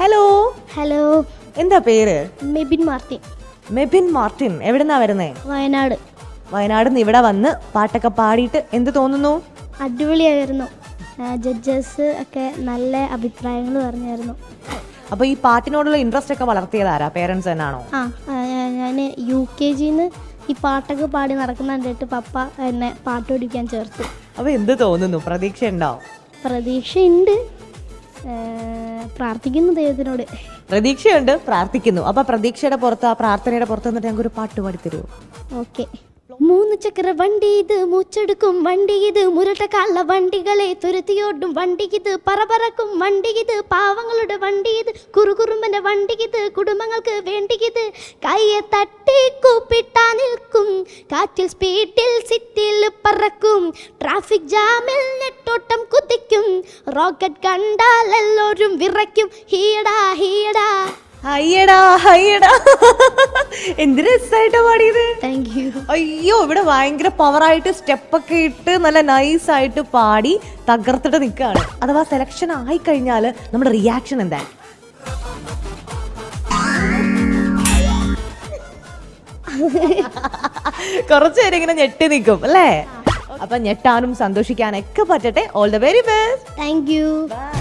Hello hello എന്താ പേര്? മെബിൻ മാർട്ടിൻ. മെബിൻ മാർട്ടിൻ. എവിടുന്നാ വരുന്നേ? വയനാട്. വയനാട് നിന്ന് ഇവിടെ വന്ന് പാട്ടൊക്കെ പാടിയിട്ട് എന്ത് തോന്നുന്നു? അടിപൊളിയായിരുന്നു ജഡ്ജസ് ഒക്കെ നല്ല അഭിപ്രായങ്ങൾ പറഞ്ഞായിരുന്നു. അപ്പൊ ഈ പാട്ടിനോടുള്ള ഇൻട്രസ്റ്റ് ഒക്കെ വളർത്തിയത് ആരാ? പേരൻസ് തന്നെയാണോ ആ ഞാൻ യു കെ ജിന്ന് ഈ പാട്ടൊക്കെ പാടി നടക്കുന്ന കണ്ടിട്ട് പപ്പ എന്നെ പാട്ട് പഠിക്കാൻ ചേർത്തു. അപ്പൊ എന്ത് തോന്നുന്നു? പ്രതീക്ഷ ഉണ്ടോ പ്രതീക്ഷയുണ്ട് പ്രാർത്ഥിക്കുന്നു ദൈവത്തിനോട് പ്രതീക്ഷയുണ്ട് പ്രാർത്ഥിക്കുന്നു. അപ്പൊ പ്രതീക്ഷയുടെ പുറത്ത് ആ പ്രാർത്ഥനയുടെ പുറത്ത് വന്നിട്ട് ഞങ്ങൾക്ക് ഒരു പാട്ട് പാടി തരുമോ ഓക്കെ. മൂന്ന് ചക്ര വണ്ടി ഇത് മൂച്ചെടുക്കും വണ്ടി ഇത് മുരട്ട കള്ള വണ്ടികളെ തുരുത്തിയോടും. വണ്ടി ഇത് പറപറക്കും വണ്ടി ഇത് പാവങ്ങളുടെ വണ്ടി ഇത്. കുറുകുറുമ്പന്റെ വണ്ടി ഇത് കുടുംബങ്ങൾക്ക് വേണ്ടി ഇത്. കയ്യെ തട്ടി കൂപ്പിട്ടാ നിൽക്കും കാറ്റിൽ സ്പീഡിൽ സിറ്റിൽ പറക്കും. ട്രാഫിക് ജാമിൽ നെട്ടോട്ടം റോക്കറ്റ് കണ്ടാൽ എല്ലാവരും വിറയ്ക്കും. ഹീടാ ഹീടാ. അയ്യടാ അയ്യടാ എന്ത് രസമായിട്ടാ പാടിയത്. താങ്ക് യു അയ്യോ ഇവിടെ ഭയങ്കര പവറായിട്ട് സ്റ്റെപ്പൊക്കെ ഇട്ട് നല്ല നൈസ് ആയിട്ട് പാടി തകർത്തിട്ട് നിൽക്കുകയാണ്. അഥവാ സെലക്ഷൻ ആയി കഴിഞ്ഞാൽ നമ്മുടെ റിയാക്ഷൻ എന്താ? കുറച്ചു നേരം ഇങ്ങനെ ഞെട്ടി നിൽക്കും അല്ലേ? അപ്പൊ ഞെട്ടാനും സന്തോഷിക്കാനൊക്കെ പറ്റട്ടെ. All the very best thank you bye